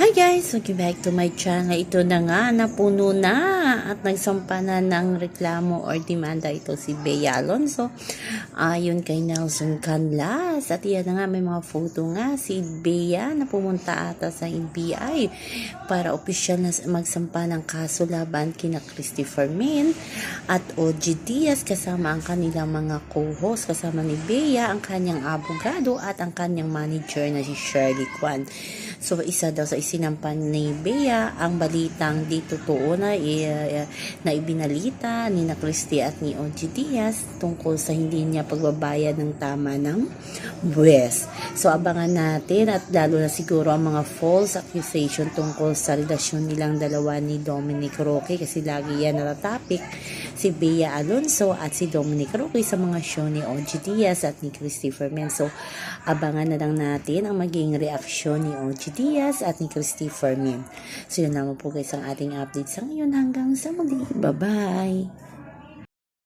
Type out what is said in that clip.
Hi guys! Welcome back to my channel. Ito na nga, napuno na at nagsampa na ng reklamo or demanda ito si Bea Alonso. Ayon kay Nelson Canlas. At yan na nga, may mga photo nga si Bea na pumunta ata sa NBI para opisyal na magsampa ng kaso laban kina Christopher Min at OG Diaz kasama ang kanilang mga co-host kasama ni Bea, ang kanyang abogado at ang kanyang manager na si Shirley Kwan. So, isa daw sa isinampan ni Bea ang balitang di totoo na, i- na ibinalita ni na Christie at ni OG Diaz tungkol sa hindi niya pagbabayad ng tama ng buwes. So, abangan natin at lalo na siguro ang mga false accusation tungkol sa relasyon nilang dalawa ni Dominic Roque kasi lagi yan natatopic si Bea Alonso at si Dominic Roque sa mga show ni OG Diaz at ni Christopher Men. So, abangan na lang natin ang maging reaksyon ni OG Diaz at ni Christopher Min. So, yun naman po guys ang ating update sa ngayon hanggang sa muli. Bye-bye!